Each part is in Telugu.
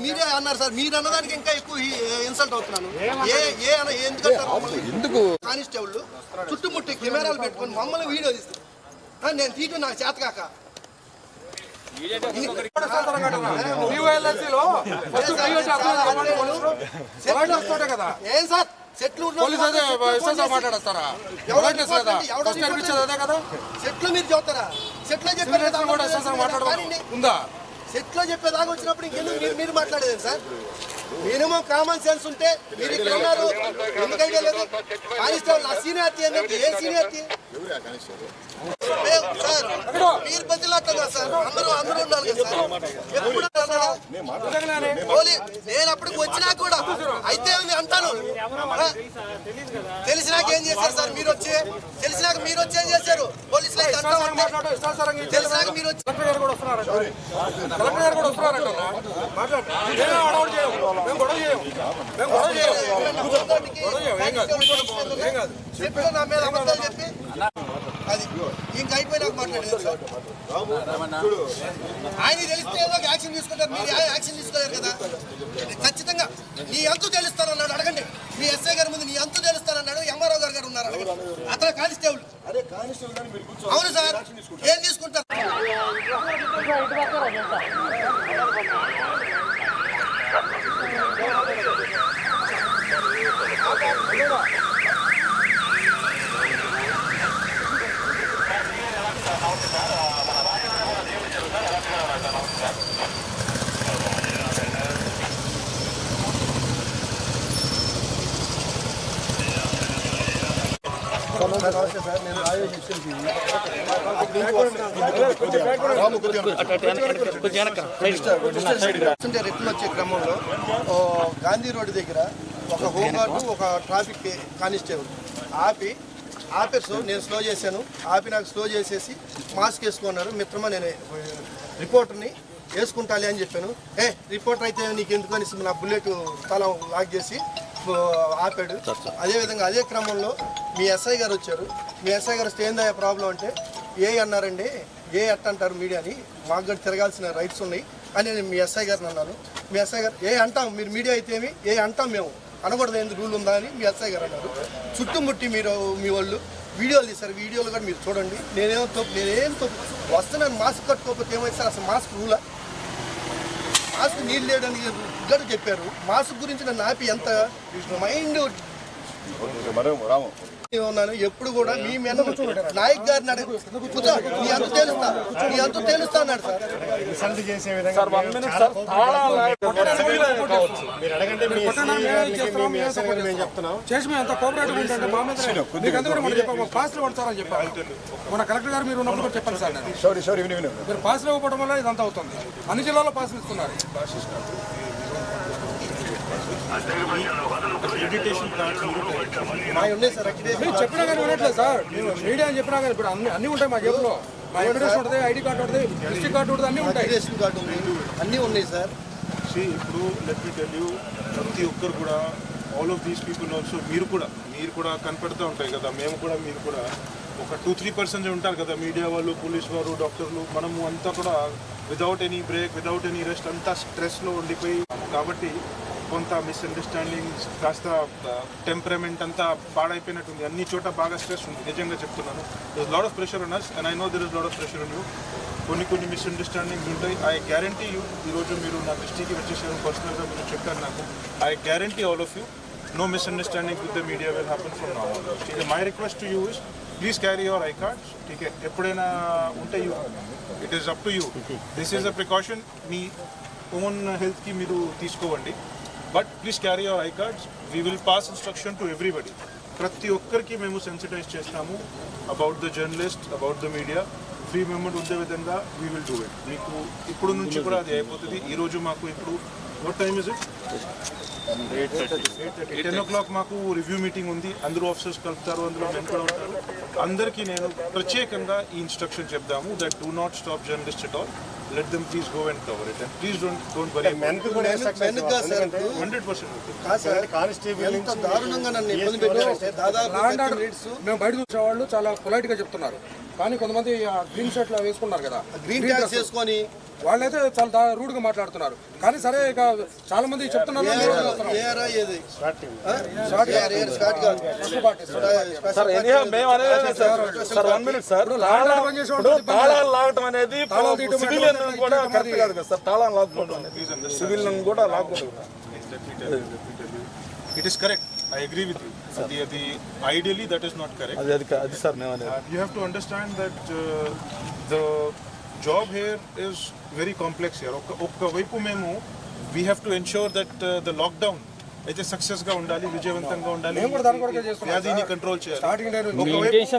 మీరే అన్నారు సార్? మీరు అన్నదానికి ఇంకా ఎక్కువ ఇన్సల్ట్ అవుతున్నాను. ఏ ఏ అన్న ఎందుకంటారు ఎందుకు? కానిస్టేబుల్ చుట్టుముట్టి కెమెరాలు పెట్టుకొని మమ్మల్ని వీడియో తీస్తారు ఆ, నేను తీయటం నాకు చేత కాక. ఏం సార్? సెట్లు పోలీసు అదే ఎస్ఎస్ మాట్లాడేస్తారా? అవేర్నెస్ కదా ఫస్ట్ నేర్పించేది అదే కదా? సెట్లు మీరు చెప్తారా? సెట్లో చెప్పారు కూడా ఎస్ఎస్ మాట్లాడడం ఉందా? సెట్లో చెప్పేదాకా వచ్చినప్పుడు ఇంకెందుకు మీరు మాట్లాడేది సార్? మినిమం కామన్ సెన్స్ ఉంటే మీరు ఇక్కడ ఉన్నారు. ఎందుకంటే లేదు? కానిస్టేబుల్ ఆ సీనియారిటీ ఏంటంటే ఏ సీనియారిటీ సార్ మీరు సార్. అందరూ అందరూ ఉండాలి కదా ఎప్పుడు నేను అప్పటికి వచ్చినా కూడా అయితే అంటాను? తెలిసినాక ఏం చేశారు సార్? మీరు వచ్చి తెలిసినాక మీరు వచ్చి ఏం చేశారు? పోలీసులు అయితే తెలిసినాక మీరు వచ్చి కలెక్టర్ గారు కూడా వస్తున్నారంట. కలెక్టర్ గారు కూడా వస్తున్నారంట చెప్పిన నా మీద అబద్ధాలు చెప్పి అది ఇంక అయిపోయి మాట్లాడేది ఆయన తెలిస్తే ఏదో ఒక యాక్షన్ తీసుకుంటారు. మీరు యాక్షన్ తీసుకోలేరు కదా. ఖచ్చితంగా నీ అంతు తెలుస్తానన్నాడు. అడగండి. మీ ఎస్ఐ గారి ముందు నీ అంతు తెలుస్తానన్నాడు. ఎంఆర్ఓ గారు గారు ఉన్నారు అడగండి అతను కానిస్టేబుల్. అవును సార్. ఏం తీసుకుంటారు? రిటర్న్ వచ్చే క్రమంలో గాంధీ రోడ్డు దగ్గర ఒక హోంగార్డు ఒక ట్రాఫిక్ కానిస్టేబుల్ ఆపి ఆపేసు నేను స్లో చేశాను. ఆపి నాకు స్లో చేసేసి మాస్క్ వేసుకున్నారు. మిత్రమా నేను రిపోర్టర్ని వేసుకుంటాలి అని చెప్పాను. ఏ రిపోర్టర్ అయితే నీకు ఎందుకు అనేసి నా బుల్లెట్ తల లాక్ చేసి ఆపాడు. అదేవిధంగా అదే క్రమంలో మీ ఎస్ఐ గారు వచ్చారు. మీ ఎస్ఐ గారు వస్తే ఏందా ప్రాబ్లం అంటే ఏ అన్నారండి? ఏ అట్ట అంటారు మీడియాని? మాకు కూడా తిరగాల్సిన రైట్స్ ఉన్నాయి. అని నేను మీ ఎస్ఐ గారిని అన్నాను. మీ ఎస్ఐ గారు ఏ అంటాం? మీరు మీడియా అయితే ఏమి? ఏ అంటాం మేము? అనకూడదు ఏంది రూల్ ఉందా? అని మీ ఎస్ఐ గారు అన్నారు. చుట్టుముట్టి మీరు మీ వాళ్ళు వీడియోలు తీశారు. వీడియోలు కూడా మీరు చూడండి. నేనేం తప్పు నేనేం తప్పు? వస్తున్నాను. మాస్క్ కట్టుకోకపోతే ఏమైతే సార్? అసలు మాస్క్ రూలా మాస్క్ నీళ్ళు లేడని గడు చెప్పారు. మాస్క్ గురించి నన్ను ఆపి ఎంత? మైండ్ ఉన్నాను ఎప్పుడు కూడా మీ మీద నాయక్ గారిని అడుగు. నీ అంత తేలుస్తా. నీ అంత తేలుస్తా అన్నాడు సార్. రిసల్ట్ చేసే విధంగా మీరు అడగండి మేము చెప్తున్నాం. చేసి మేము ఎంత కోఆపరేటివ్ ఉంటుంటే మా మీద మీకు అంతా కూడా మనం చెప్పాము పాస్లో పడతారని మన కలెక్టర్ గారు మీరు ఉన్నప్పుడు చెప్పండి సార్ నేను. సారీ సారీ విని విను మీరు పాస్ ఇవ్వడం వల్ల ఇదంతా అవుతుంది. అన్ని జిల్లాల్లో పాస్ ఇస్తున్నారు. ఉన్నాయి సార్ చెప్పినా కానీ వినట్లేదు సార్. మీడియా అని చెప్పినా కానీ ఇప్పుడు అన్ని అన్ని ఉంటాయి మా జేబులో. మా ఎవిడెన్స్ ఉంటుంది ఐడి కార్డు ఉంటుంది డిస్ట్రిక్ట్ కార్డు ఉంటుంది అన్ని ఉంటాయి. అక్రిడేషన్ కార్డు ఉంది. అన్నీ ఉన్నాయి సార్. ఇప్పుడు లెట్ మీ టెల్ యూ ప్రతి ఒక్కరు కూడా all of these people also మీరు కూడా మీరు కూడా కనపడుతూ ఉంటాయి కదా మేము కూడా మీరు కూడా. ఒక టూ త్రీ పర్సెంట్ ఉంటారు కదా మీడియా వాళ్ళు పోలీస్ వారు డాక్టర్లు మనము అంతా కూడా without any break without any rest అంతా స్ట్రెస్లో ఉండిపోయి. కాబట్టి కొంత మిస్అండర్స్టాండింగ్ కాస్త టెంపరమెంట్ అంతా పాడైపోయినట్టుంది. అన్ని చోట బాగా స్ట్రెస్ ఉంది. నిజంగా చెప్తున్నాను. Load of pressure us and I know there is load of pressure on you కొన్ని కొన్ని మిస్అండర్స్టాండింగ్స్ ఉంటాయి. ఐ గ్యారంటీ యూ ఈరోజు మీరు నా దృష్టికి వచ్చేసారు. పర్సనల్గా మీరు చెప్పారు నాకు. I guarantee all of you no misunderstanding with the media will happen from now ఠీక్ my request to you is please carry your I cards ఠీక్ ఎప్పుడైనా ఉంటే you it is up to you this is a precaution me own హెల్త్కి మీరు తీసుకోవండి. But please carry your I cards we will pass instruction to everybody ప్రతి ఒక్కరికి మేము సెన్సిటైజ్ చేస్తాము about the journalist about the media free movement ఉండే విధంగా వీ విల్ డూ ఇట్ మీకు ఇప్పుడు నుంచి కూడా అది అయిపోతుంది. ఈ రోజు మాకు ఇప్పుడు what time is it ten o'clock మాకు రివ్యూ మీటింగ్ ఉంది. అందరూ ఆఫీసర్స్ కలుపుతారు అందులో మేము కూడా ఉంటారు. అందరికీ నేను ప్రత్యేకంగా ఈ instruction చెప్దాము. That do not stop journalist at all let them please go and cover it. And please don't don't worry about మెన్కి కూడా ఇన్స్ట్రక్షన్స్ మెనుగ్గా సార్ ఎందుకంటే ఇప్పుడు 100% కాదు సార్ కానిస్టేబుల్ ఎంత దారుణంగా నన్ను ఇబ్బంది పెట్టారంటే దాదాపు లాండ్ 30 ఆర్డర్ మినిట్స్ మేము బయట చూసే వాళ్ళు చాలా పొలైట్గా చెప్తున్నారు. కానీ కొంతమంది గ్రీన్ షర్ట్లో వేసుకున్నారు కదా. గ్రీన్ ట్యాక్స్ చేసుకొని వాళ్ళైతే చాలా రూడ్గా మాట్లాడుతున్నారు. కానీ సరే ఇక చాలా మంది చెప్తున్నారు లాగటం అనేది సివిలియన్ కూడా కరెక్ట్ కాదు కదా సార్ తాళాలు లాక్కోవడం సివిలియన్ కూడా you it is correct i agree with you the, the ideally that is not correct అది అది అది సార్ మేము have to understand that uh, the job here is very complex here ఒక్క ఒక్క వైపు మేము we have to ensure that the lockdown అయితే సక్సెస్గా ఉండాలి విజయవంతంగా ఉండాలి. చేస్తున్నాం వ్యాధిని కంట్రోల్ చేయాలి.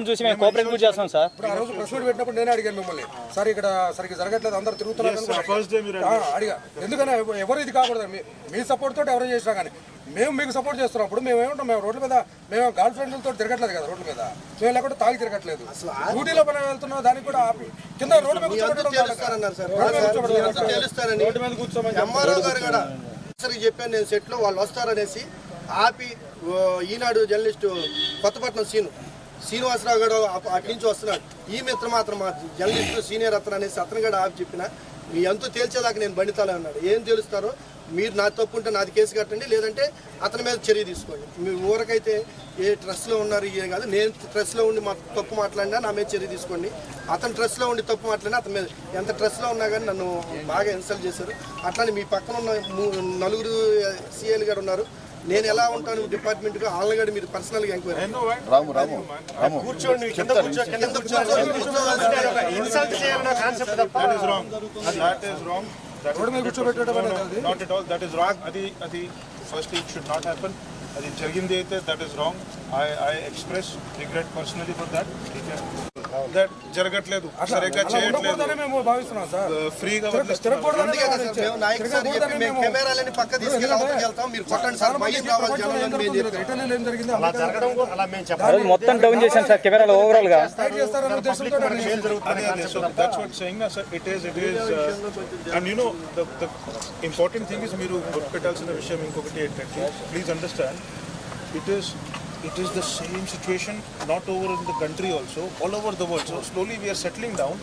చూసి మేము కోఆపరేట్ కూడా చేస్తాం సార్. ఇప్పుడు ఆ రోజు ప్రెస్ మీట్ పెట్టినప్పుడు నేనే అడిగాను మిమ్మల్ని. సార్ ఇక్కడ సరిగ్గా జరగట్లేదు అందరు తిరుగుతున్నారు ఫస్ట్ డే మీరు అడిగా. ఎందుకని ఎవ- ఎవరు ఇది కాకూడదు. మీ- సపోర్ట్ తోటి ఎవరు చేసినా కానీ మేము మీకు సపోర్ట్ చేస్తున్నప్పుడు మేము ఏమంటాం మేము రోడ్ల మీద మేము గర్ల్ ఫ్రెండ్లతో తిరగట్లేదు కదా రోడ్ల మీద. మేము లేకుండా తాగి తిరగట్లేదు. డ్యూటీలో పని వెళ్తున్నాం దానికి కూడా ఆపి కింద రోడ్డు మీద కూర్చోబెట్టడం కాదు చెప్పాను నేను సెట్లో వాళ్ళు వస్తారనేసి ఆపి ఈనాడు జర్నలిస్టు కొత్తపట్నం సీను శ్రీనివాసరావు గారు అటు నుంచి వస్తున్నాడు. ఈ మిత్ర మాత్రం మా జర్నలిస్టు సీనియర్ అతను అనేసి అతను కూడా ఆపి చెప్పిన ఎంతో తేల్చేదాకా నేను బండితాలే అన్నాడు ఏం తెలుస్తారో మీరు నా తప్పు ఉంటే నాది కేసు కట్టండి లేదంటే అతని మీద చర్య తీసుకోండి. మీ ఊరకైతే ఏ ట్రస్ట్లో ఉన్నారు ఏ కాదు నేను ట్రస్ట్లో ఉండి మా తప్పు మాట్లాడినా నా మీద చర్య తీసుకోండి. అతను ట్రస్ట్లో ఉండి తప్పు మాట్లాడినా అతని మీద ఎంత ట్రస్ట్లో ఉన్నా కానీ నన్ను బాగా ఇన్సల్ట్ చేశారు. అట్లానే మీ పక్కన ఉన్న ము- నలుగురు సిఎల్ గారు ఉన్నారు. నేను ఎలా ఉంటాను డిపార్ట్మెంట్గా వాళ్ళని కూడా మీరు పర్సనల్గా ఎంక్వైరీ రాము రాము. రాము కూర్చోండి కింద కింద ఇన్సల్ట్ కాన్సెప్ట్ తప్ప రోడ్డు మీద కూర్చోబెట్టడం no, no, అనేది not at all. అది అది first it should not happen అది జరిగింది అయితే that is wrong I I express regret personally for that that జరగట్లేదు. సరిగ్గా చేయట్లేదు. మేము భావిస్తున్నాం సార్. ఫ్రీగా కెమెరాలని పక్క మీరు కొట్టండి సార్ మొత్తం డౌన్ చేశాం సార్ కెమెరాలో ఓవరాల్గా. స్ట్రైక్ చేస్తారన్న ఉద్దేశంతో ఏం జరుగుతుంది so that's what saying na sir. It is it is and you know the the important thing is మీరు గుర్తుపెట్టాల్సిన విషయం ఇంకొకటి ఏంటంటే please understand it is it is the same situation not over in the country also all over the world so slowly we're settling down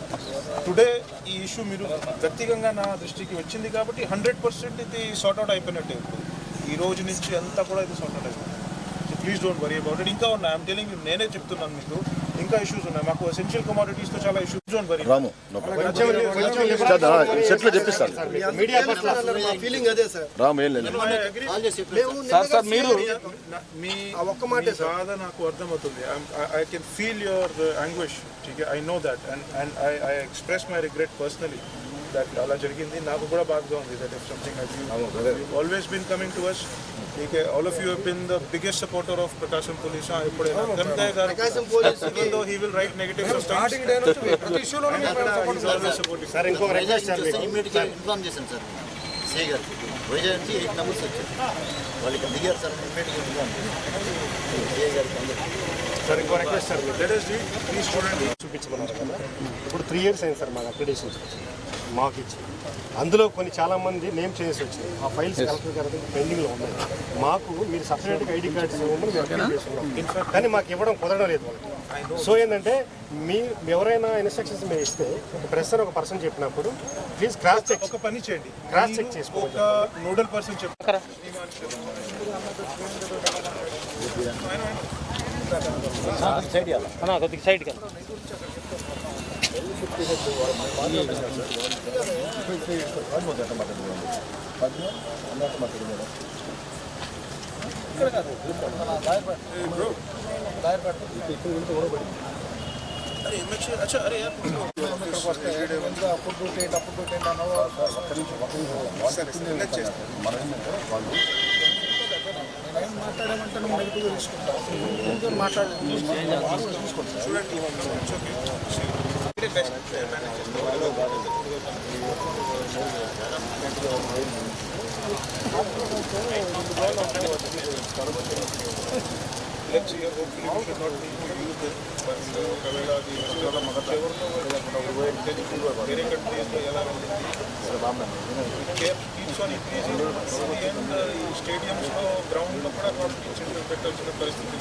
today ఈ ఇష్యూ మీరు వ్యక్తిగతంగా నా దృష్టికి వచ్చింది కాబట్టి హండ్రెడ్ పర్సెంట్ ఇది సార్ట్ అవుట్ అయిపోయినట్టే. ఈ రోజు నుంచి అంతా కూడా ఇది సార్ట్అవుట్ అయిపోయింది. So please don't worry about it ఇంకా ఉన్నాయి ఐమ్ టెలింగ్ నేనే చెప్తున్నాను మీకు. ఇంకా ఇష్యూస్ ఉన్నాయి. మాకు ఎసెన్షియల్ కమాడిటీస్తో చాలా ఇష్యూస్ వరీ రాము సెట్లు చెప్పిస్తాను మీడియా పర్సనల్ మా ఫీలింగ్ అదే సార్ రాము ఏం లేదు. సార్ సార్ మీరు మీ ఒక్క మాటే బాధ నాకు అర్థమవుతుంది. I can feel your anguish I know that and and I I express my regret personally that అలా జరిగింది. నాకు కూడా బాధగా ఉంది. That if something always been coming to us TK all of you been the biggest supporter of Prakasam police ఎప్పుడైనా గంటే గారు Prakasam police he will write negative starting day నుంచి ప్రతి ఇష్యూలోనూ మేము సపోర్ట్ సార్ ఇంకొక రిక్వెస్ట్ సార్ మీకు ఇమ్మీడియట్గా ఇన్ఫార్మ్ చేశాను సార్ సే గారికి వైజాగ్ నుంచి ఎయిట్ నెంబర్స్ వచ్చాయి వాళ్ళకి దిగారు సార్ ఇమ్మీడియట్గా ఇన్ఫార్మ్ చేశాను సే గారికి అందరికీ సార్ ఇంకో రిక్వెస్ట్ సార్ మీకు లెట్ us do ప్లీజ్ చూడండి చూపించమన్నారు ఇప్పుడు త్రీ ఇయర్స్ అయింది సార్ మాకు వచ్చి మాకు ఇచ్చి అందులో కొన్ని చాలామంది నేమ్ చేసి వచ్చింది ఆ ఫైల్స్ కలెక్టర్ గారి పెండింగ్లో ఉన్నాయి. మాకు మీరు సపరేట్గా ఐడి కార్డ్స్ కానీ మాకు ఇవ్వడం కుదరడం లేదు సో ఏంటంటే మీ ఎవరైనా ఇన్స్ట్రక్షన్స్ మీరు ఇస్తే ఒక ప్రెసర్ ఒక పర్సన్ చెప్పినప్పుడు ప్లీజ్ క్రాస్ చెక్ ఒక పని చేయండి. క్రాస్ చెక్ చేసుకోండి. నోడల్ పర్సన్ చెప్పారా సైడ్ కొద్దిగా अच्छा अरे यार అప్పుడు డ్యూటీ ఏంటి అప్పుడు డ్యూటీ ఏంటి అన్నవారు ఒక్క నిమిషం ఒక్క నిమిషం వాళ్ళు చెప్పింది ఏం లేదు. మనం ఏంటంటే వాళ్ళు నేను మాట్లాడామంటే నువ్వు నెగిటివ్గా తీసుకుంటావు మాట్లాడే let's see hopefully we should not need to ఒకవేళ అది వేరే కంట్రీస్లో ఎలా ఉంటుంది కీప్స్ ఆన్ ఇంక్రీజింగ్ అండ్ ఈ స్టేడియంస్లో గ్రౌండ్లో కూడా కాంపిటీషన్ పెట్టాల్సిన పరిస్థితి